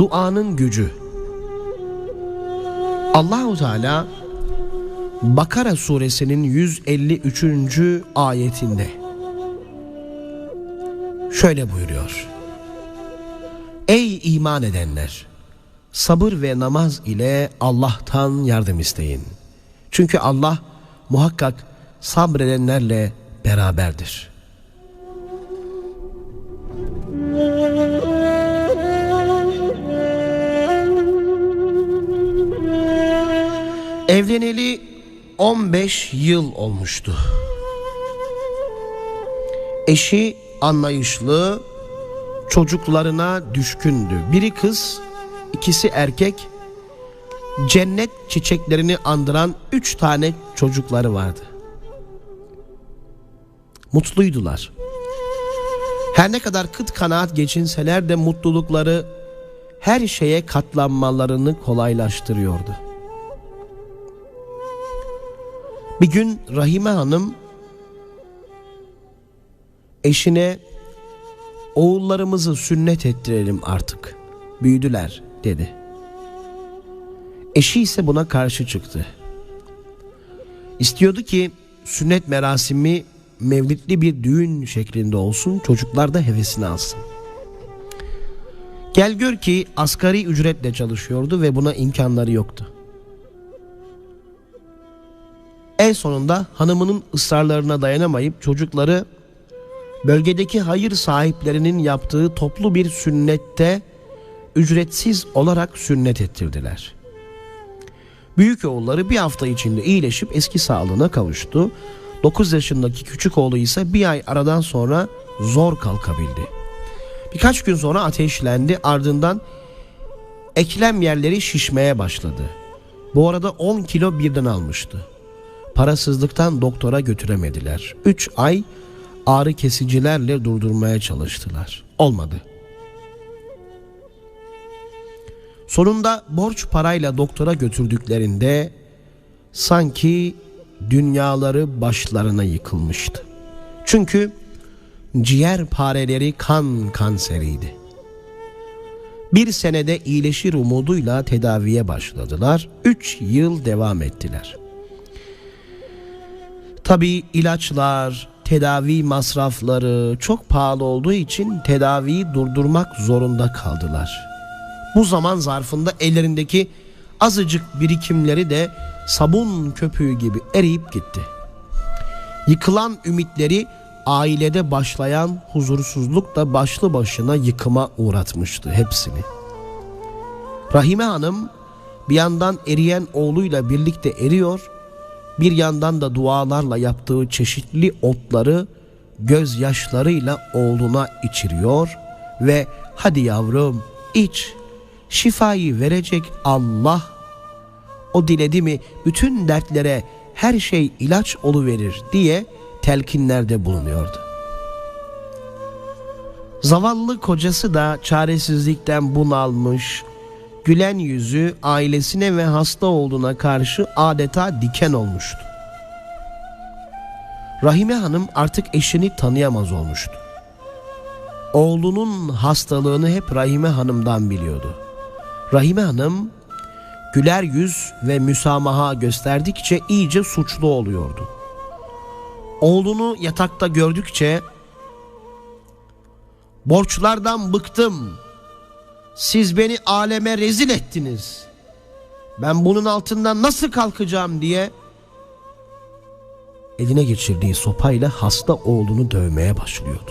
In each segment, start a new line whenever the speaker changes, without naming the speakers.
Duanın gücü. Allahu Teala Bakara suresinin 153. ayetinde şöyle buyuruyor. Ey iman edenler! Sabır ve namaz ile Allah'tan yardım isteyin. Çünkü Allah muhakkak sabredenlerle beraberdir. Evleneli 15 yıl olmuştu. Eşi anlayışlı, çocuklarına düşkündü. Biri kız, ikisi erkek. Cennet çiçeklerini andıran üç tane çocukları vardı. Mutluydular. Her ne kadar kıt kanaat geçinseler de mutlulukları her şeye katlanmalarını kolaylaştırıyordu. Bir gün Rahime Hanım eşine oğullarımızı sünnet ettirelim artık. Büyüdüler dedi. Eşi ise buna karşı çıktı. İstiyordu ki sünnet merasimi mevlitli bir düğün şeklinde olsun çocuklar da hevesini alsın. Gel gör ki asgari ücretle çalışıyordu ve buna imkanları yoktu. En sonunda hanımının ısrarlarına dayanamayıp çocukları bölgedeki hayır sahiplerinin yaptığı toplu bir sünnette ücretsiz olarak sünnet ettirdiler. Büyük oğulları bir hafta içinde iyileşip eski sağlığına kavuştu. 9 yaşındaki küçük oğlu ise bir ay aradan sonra zor kalkabildi. Birkaç gün sonra ateşlendi ardından eklem yerleri şişmeye başladı. Bu arada 10 kilo birden almıştı. Parasızlıktan doktora götüremediler. 3 ay ağrı kesicilerle durdurmaya çalıştılar. Olmadı. Sonunda borç parayla doktora götürdüklerinde sanki dünyaları başlarına yıkılmıştı. Çünkü ciğer pareleri kan kanseriydi. Bir senede iyileşir umuduyla tedaviye başladılar. Üç yıl devam ettiler. Tabi ilaçlar, tedavi masrafları çok pahalı olduğu için tedaviyi durdurmak zorunda kaldılar. Bu zaman zarfında ellerindeki azıcık birikimleri de sabun köpüğü gibi eriyip gitti. Yıkılan ümitleri ailede başlayan huzursuzluk da başlı başına yıkıma uğratmıştı hepsini. Rahime Hanım bir yandan eriyen oğluyla birlikte eriyor, bir yandan da dualarla yaptığı çeşitli otları gözyaşlarıyla oğluna içiriyor ve hadi yavrum iç. Şifayı verecek Allah. O diledi mi bütün dertlere her şey ilaç verir diye telkinlerde bulunuyordu. Zavallı kocası da çaresizlikten bunalmış, gülen yüzü ailesine ve hasta olduğuna karşı adeta diken olmuştu. Rahime Hanım artık eşini tanıyamaz olmuştu. Oğlunun hastalığını hep Rahime Hanım'dan biliyordu. Rahime Hanım güler yüz ve müsamaha gösterdikçe iyice suçlu oluyordu. Oğlunu yatakta gördükçe borçlardan bıktım. Siz beni aleme rezil ettiniz. Ben bunun altından nasıl kalkacağım diye eline geçirdiği sopayla hasta oğlunu dövmeye başlıyordu.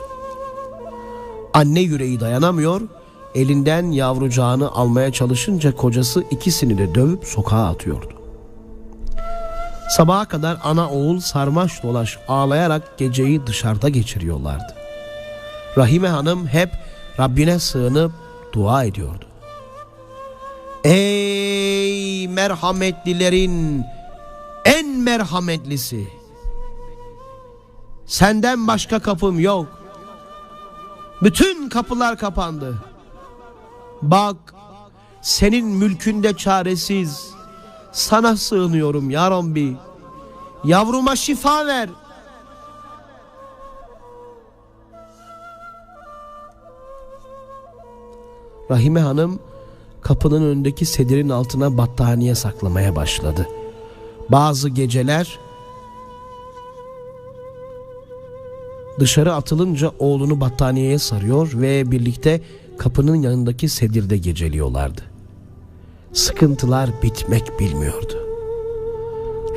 Anne yüreği dayanamıyor, elinden yavrucağını almaya çalışınca kocası ikisini de dövüp sokağa atıyordu. Sabaha kadar ana oğul sarmaş dolaş ağlayarak geceyi dışarıda geçiriyorlardı. Rahime Hanım hep Rabbine sığınıp dua ediyordu. Ey merhametlilerin en merhametlisi. Senden başka kapım yok. Bütün kapılar kapandı. Bak senin mülkünde çaresiz. Sana sığınıyorum ya Rabbi. Yavruma şifa ver. Rahime Hanım kapının önündeki sedirin altına battaniye saklamaya başladı. Bazı geceler dışarı atılınca oğlunu battaniyeye sarıyor ve birlikte kapının yanındaki sedirde geceliyorlardı. Sıkıntılar bitmek bilmiyordu.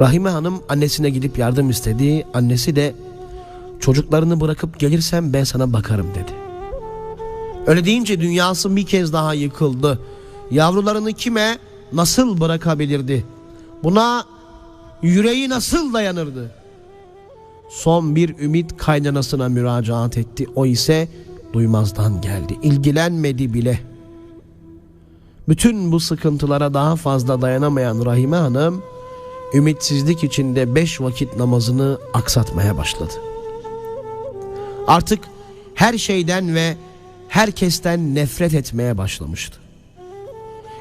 Rahime Hanım annesine gidip yardım istedi. Annesi de çocuklarını bırakıp gelirsem ben sana bakarım dedi. Öyle deyince dünyası bir kez daha yıkıldı. Yavrularını kime nasıl bırakabilirdi? Buna yüreği nasıl dayanırdı? Son bir ümit kaynanasına müracaat etti. O ise duymazdan geldi. İlgilenmedi bile. Bütün bu sıkıntılara daha fazla dayanamayan Rahime Hanım ümitsizlik içinde beş vakit namazını aksatmaya başladı. Artık her şeyden ve herkesten nefret etmeye başlamıştı.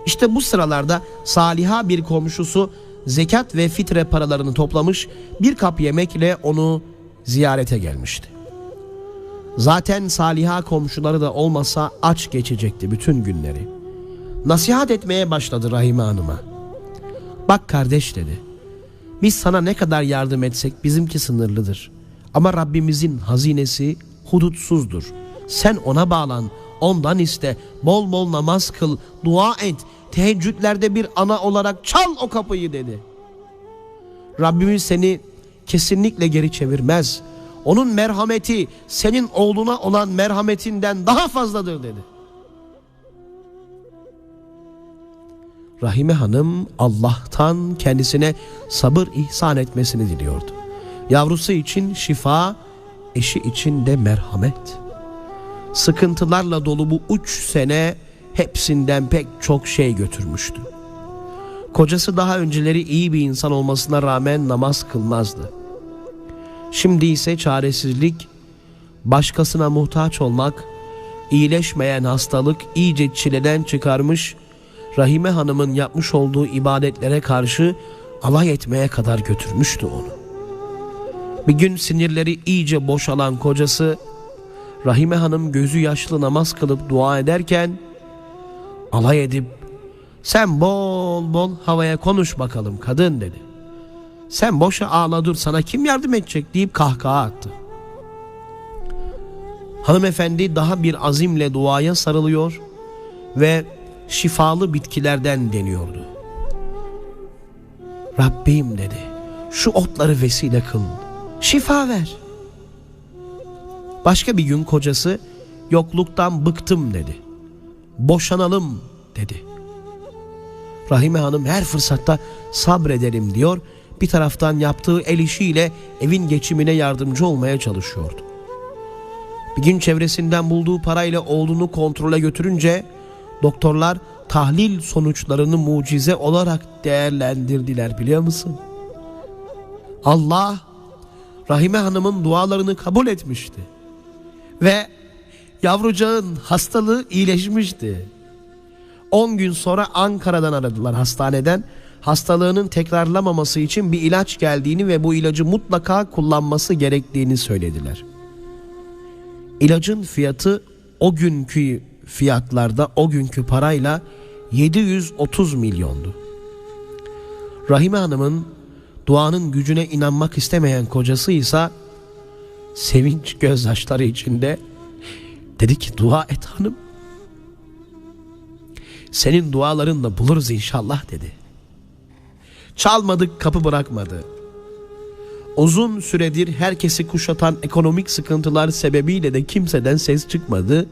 İşte bu sıralarda Saliha bir komşusu zekat ve fitre paralarını toplamış bir kap yemekle onu ziyarete gelmişti. Zaten Saliha komşuları da olmasa aç geçecekti bütün günleri. Nasihat etmeye başladı Rahime Hanım'a. Bak kardeş dedi. Biz sana ne kadar yardım etsek bizimki sınırlıdır. Ama Rabbimizin hazinesi hudutsuzdur. Sen ona bağlan, ondan iste, bol bol namaz kıl, dua et, teheccüdlerde bir ana olarak çal o kapıyı dedi. Rabbimiz seni kesinlikle geri çevirmez. Onun merhameti senin oğluna olan merhametinden daha fazladır dedi. Rahime Hanım Allah'tan kendisine sabır ihsan etmesini diliyordu. Yavrusu için şifa, eşi için de merhamet. Sıkıntılarla dolu bu üç sene hepsinden pek çok şey götürmüştü. Kocası daha önceleri iyi bir insan olmasına rağmen namaz kılmazdı. Şimdi ise çaresizlik, başkasına muhtaç olmak, iyileşmeyen hastalık iyice çileden çıkarmış, Rahime Hanım'ın yapmış olduğu ibadetlere karşı alay etmeye kadar götürmüştü onu. Bir gün sinirleri iyice boşalan kocası, Rahime Hanım gözü yaşlı namaz kılıp dua ederken, alay edip, sen bol bol havaya konuş bakalım kadın dedi. Sen boşa ağla dur sana kim yardım edecek deyip kahkaha attı. Hanımefendi daha bir azimle duaya sarılıyor ve şifalı bitkilerden deniyordu. Rabbim dedi şu otları vesile kıl şifa ver. Başka bir gün kocası yokluktan bıktım dedi. Boşanalım dedi. Rahime Hanım her fırsatta sabrederim diyor. Bir taraftan yaptığı el işiyle evin geçimine yardımcı olmaya çalışıyordu. Bir gün çevresinden bulduğu parayla oğlunu kontrole götürünce doktorlar tahlil sonuçlarını mucize olarak değerlendirdiler biliyor musun? Allah Rahime Hanım'ın dualarını kabul etmişti. Ve yavrucağın hastalığı iyileşmişti. 10 gün sonra Ankara'dan aradılar hastaneden. Hastalığının tekrarlamaması için bir ilaç geldiğini ve bu ilacı mutlaka kullanması gerektiğini söylediler. İlacın fiyatı o günkü fiyatlarda o günkü parayla 730 milyondu. Rahime Hanım'ın duanın gücüne inanmak istemeyen kocası ise sevinç gözyaşları içinde dedi ki dua et hanım. Senin dualarınla buluruz inşallah dedi. Çalmadık kapı bırakmadı. Uzun süredir herkesi kuşatan ekonomik sıkıntılar sebebiyle de kimseden ses çıkmadı.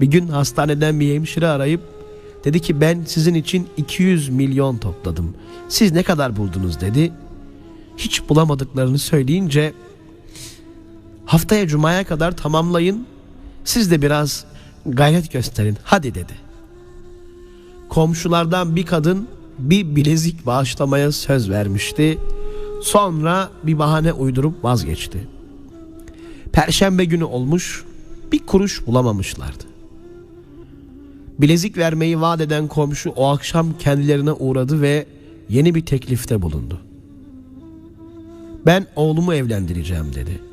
Bir gün hastaneden bir hemşire arayıp dedi ki ben sizin için 200 milyon topladım. Siz ne kadar buldunuz dedi. Hiç bulamadıklarını söyleyince haftaya cumaya kadar tamamlayın. Siz de biraz gayret gösterin hadi dedi. Komşulardan bir kadın bir bilezik bağışlamaya söz vermişti. Sonra bir bahane uydurup vazgeçti. Perşembe günü olmuş bir kuruş bulamamışlardı. Bilezik vermeyi vaat eden komşu o akşam kendilerine uğradı ve yeni bir teklifte bulundu. Ben oğlumu evlendireceğim dedi.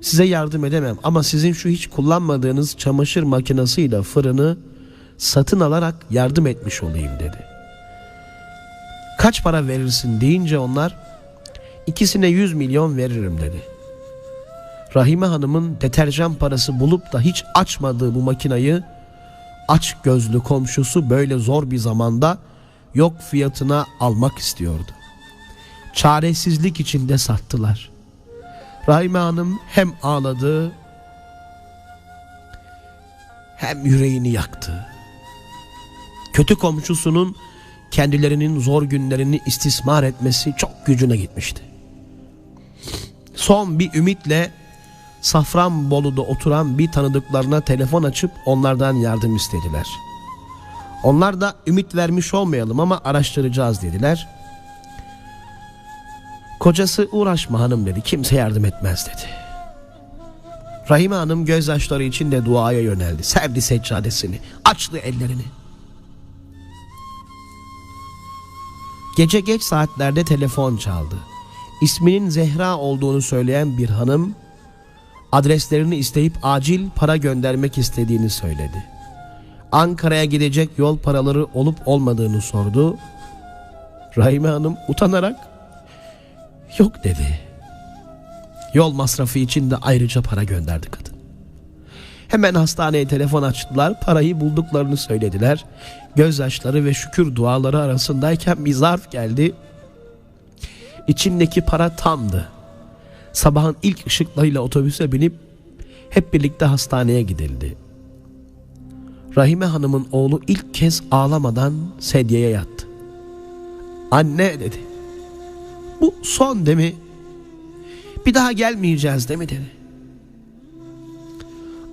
Size yardım edemem ama sizin şu hiç kullanmadığınız çamaşır makinesiyle fırını satın alarak yardım etmiş olayım dedi. Kaç para verirsin deyince onlar ikisine 100 milyon veririm dedi. Rahime Hanım'ın deterjan parası bulup da hiç açmadığı bu makinayı aç gözlü komşusu böyle zor bir zamanda yok fiyatına almak istiyordu. Çaresizlik içinde sattılar. Rahime Hanım hem ağladı hem yüreğini yaktı. Kötü komşusunun kendilerinin zor günlerini istismar etmesi çok gücüne gitmişti. Son bir ümitle Safranbolu'da oturan bir tanıdıklarına telefon açıp onlardan yardım istediler. Onlar da ümit vermiş olmayalım ama araştıracağız dediler. Kocası uğraşma hanım dedi kimse yardım etmez dedi. Rahime Hanım gözyaşları içinde duaya yöneldi. Serdi seccadesini, açtı ellerini. Gece geç saatlerde telefon çaldı. İsminin Zehra olduğunu söyleyen bir hanım adreslerini isteyip acil para göndermek istediğini söyledi. Ankara'ya gidecek yol paraları olup olmadığını sordu. Rahime Hanım utanarak yok dedi. Yol masrafı için de ayrıca para gönderdi kadın. Hemen hastaneye telefon açtılar, parayı bulduklarını söylediler. Gözyaşları ve şükür duaları arasındayken bir zarf geldi. İçindeki para tamdı. Sabahın ilk ışıklarıyla otobüse binip hep birlikte hastaneye gidildi. Rahime Hanım'ın oğlu ilk kez ağlamadan sedyeye yattı. Anne dedi. Bu son değil mi? Bir daha gelmeyeceğiz değil mi dedi.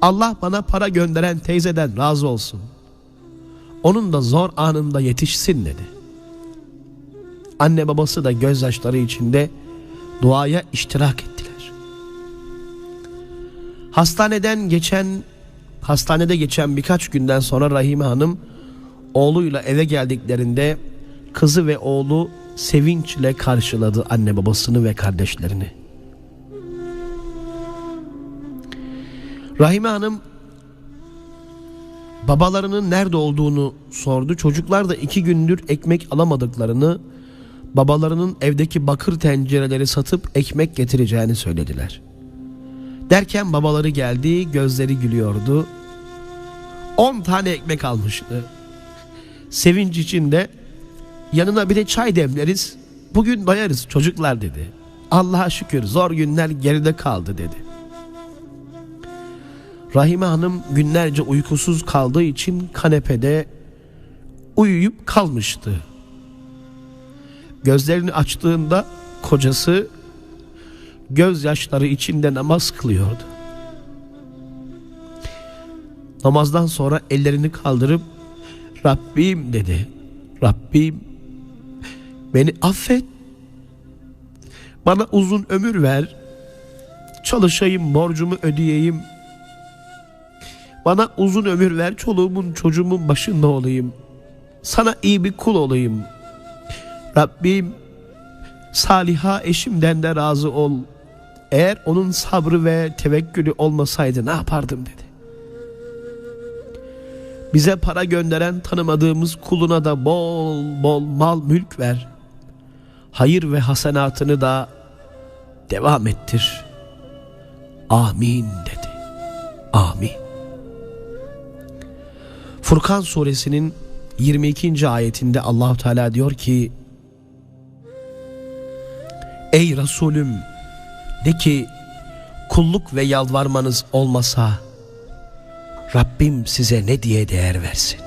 Allah bana para gönderen teyzeden razı olsun. Onun da zor anında yetişsin dedi. Anne babası da gözyaşları içinde duaya iştirak ettiler. Hastaneden geçen hastanede geçen birkaç günden sonra Rahime Hanım oğluyla eve geldiklerinde kızı ve oğlu sevinçle karşıladı anne babasını ve kardeşlerini. Rahime Hanım babalarının nerede olduğunu sordu. Çocuklar da iki gündür ekmek alamadıklarını, babalarının evdeki bakır tencereleri satıp ekmek getireceğini söylediler. Derken babaları geldi, gözleri gülüyordu. On tane ekmek almıştı. Sevinç içinde yanına bir de çay demleriz. Bugün doyarız çocuklar dedi. Allah'a şükür zor günler geride kaldı dedi. Rahime Hanım günlerce uykusuz kaldığı için kanepede uyuyup kalmıştı. Gözlerini açtığında kocası gözyaşları içinde namaz kılıyordu. Namazdan sonra ellerini kaldırıp Rabbim dedi. Rabbim beni affet. Bana uzun ömür ver. Çalışayım, borcumu ödeyeyim. Bana uzun ömür ver, çoluğumun çocuğumun başında olayım. Sana iyi bir kul olayım. Rabbim Saliha eşimden de razı ol. Eğer onun sabrı ve tevekkülü olmasaydı ne yapardım dedi. Bize para gönderen tanımadığımız kuluna da bol bol mal mülk ver. Hayır ve hasenatını da devam ettir. Amin dedi. Amin. Furkan suresinin 22. ayetinde Allah Teala diyor ki Ey Resulüm de ki kulluk ve yalvarmanız olmasa Rabbim size ne diye değer versin?